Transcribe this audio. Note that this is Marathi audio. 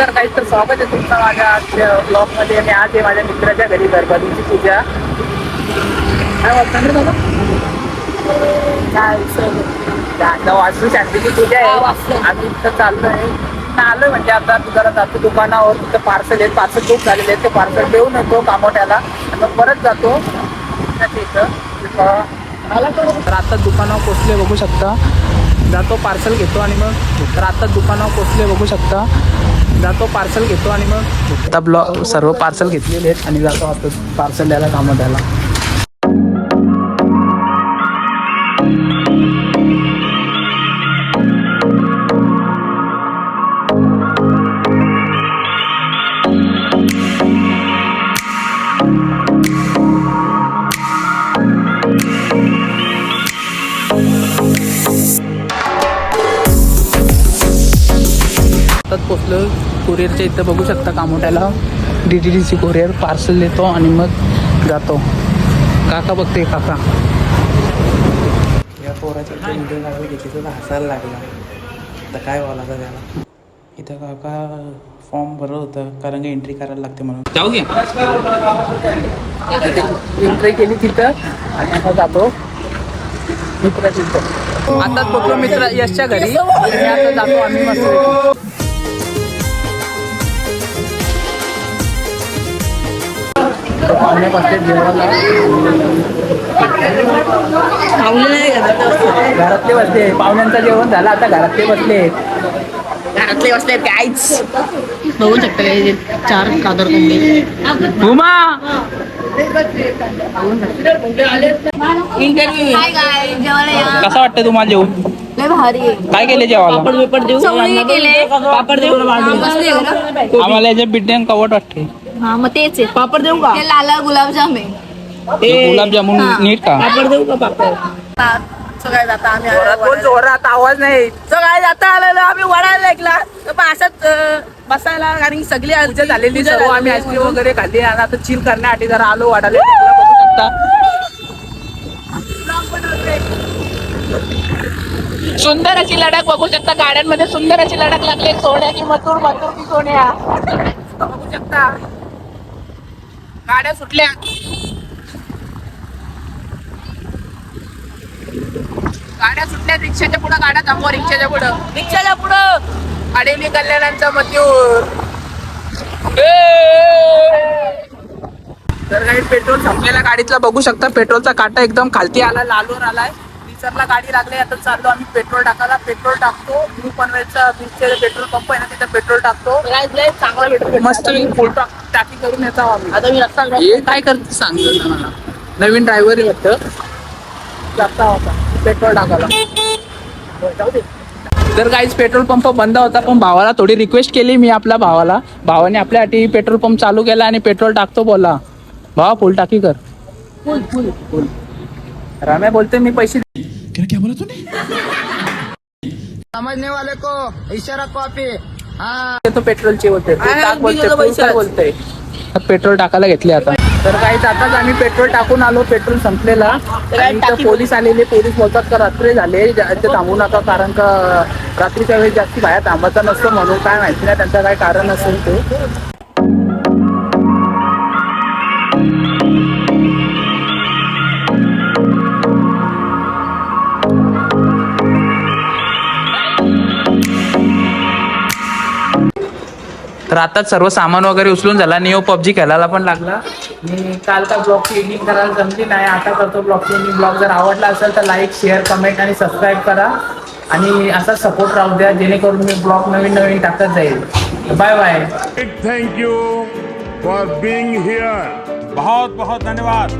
नमस्कार काही तर स्वागत आहे तुमचं माझ्या आजच्या ब्लॉगमध्ये आणि आज आहे माझ्या मित्राच्या घरी गणपतीची पूजा. काय वाटतं रे दादा काय आता वास्तू शांतीची पूजा आहे. आम्ही इथं चाललोय इथं आलोय म्हणजे आता तू जरा जातो दुकानावर तिथं पार्सल आहेत. पार्सल खूप झालेले आहेत. ते पार्सल देऊन येतो कामोट्याला. मग परत जातो. तिथं. तर आता दुकानावर पोचले बघू शकता. जातो पार्सल घेतो आणि मग तर आता दुकानावर पोचले बघू शकता. जातो पार्सल घेतो आणि मग आता ब्लॉ सर्व पार्सल घेतलेले आहेत आणि जातो आता पार्सल द्यायला कामं द्यायला आताच पोचलो. कुरिअरच्या इथं बघू शकता कामोट्याला. D T D C courier parcel देतो आणि मग जातो. काका बघते काका. या पोराच्या इथे व्हिडिओ घेतली तर हसायला लागला. आता काय बोलायचं त्याला? इथं काका फॉर्म भरत होतं कारण की एंट्री करायला लागते म्हणून. जाऊ घे एंट्री केली तिथं आणि आता जातो. मित्राच्या इथं. आताच पोचलो मित्र यशच्या घरी. आता जातो आम्ही मस्त पाहुणे बसले जेवायला घरातले बसले. पाहुण्यांचं जेवण झालं आता घरातले बसले. घरातले बसले काहीच बघू शकता हे चार कादर कोंबडी. कसं वाटतं तुम्हाला जेवण? काय केले जेवायला? पेपर देऊ पापड देऊ आम्हाला याच्या बिड्यान कवट वाटते. हा मग तेच आहे. पापड देऊ का? ते लाला गुलाबजाम आहे. गुलाबजामुन. नीट का? पापड देऊ का पापड? सगळ्यात आता आम्ही जोरात आवाज नाही? सगळ्यात आता आलेलो आम्ही वडायला ऐकला. तर असंच अं, बसायला कारण की सगळी पूजा झालेली सर्व आम्ही. आईस्क्रीम वगैरे खाल्ली. आणि आता चिल करण्यासाठी जरा आलो वाढाले बघू शकता. सुंदर अशी लढक बघू शकता. गाड्यांमध्ये सुंदर अशी लढक लागली. सोन्या की मथुर मथुर की सोन्या बघू शकता. गाड्या सुटल्या. गाड्या सुटल्या रिक्षाच्या पुढं गाड्या थांबवा रिक्षाच्या पुढं. रिक्षाच्या पुढं. अडेली कल्याणांचा मथुर तर काही पेट्रोल संपलेल्या गाडीतला बघू शकता पेट्रोलचा काटा एकदम खालती आला लालवर आलाय. रिसरला गाडी लागली आता चाललो आम्ही पेट्रोल टाकायला. पेट्रोल टाकतो. न्यू पनवेलचा बीचचे पेट्रोल पंप आहे ना तिथे पेट्रोल टाकतो. चांगला मस्त फुल टाकी करून येतो आम्ही. आता मी रस्ता हे काय करते सांगतो मला नवीन ड्रायव्हर वाटतं जाता होता. पेट्रोल टाकायला. बरं, जाऊ दे. तर काहीच पेट्रोल पंप बंद होता पण भावाला थोडी रिक्वेस्ट केली मी आपल्या भावाला. भावाने आपल्यासाठी पेट्रोल पंप चालू केला आणि पेट्रोल टाकतो बोला. भावा फुल टाकी कर. फुल फुल फुल रम्या बोलते मी पैसे समझने वाले को इशारा कॉपी देतो पेट्रोलचे होते ते. बोलतोय पेट्रोल टाकायला घेतले आता. तर काही आताच आम्ही पेट्रोल टाकून आलो पेट्रोल संपलेला. पोलीस आलेले पोलीस बोलतात का रात्री झाले इथे थांबू नका कारण का रात्रीच्या वेळेस जास्ती बाहेर थांबायचं नसतं म्हणून काय माहिती नाही त्यांचं काय कारण असेल ते. तर आता सर्व सामान वगैरे उचलून झाला. निओ पबजी खेळायला पण लागला. मी काल का ब्लॉगची एडिटिंग करायला जमली नाही. आता करतो ब्लॉगची एडिटिंग ब्लॉग जर आवडला असेल तर लाईक शेअर कमेंट आणि सबस्क्राईब करा. आणि असा सपोर्ट राहू द्या. जेणेकरून मी ब्लॉग नवीन नवीन टाकत जाईल. Bye bye thank you for being here बहुत बहुत धन्यवाद.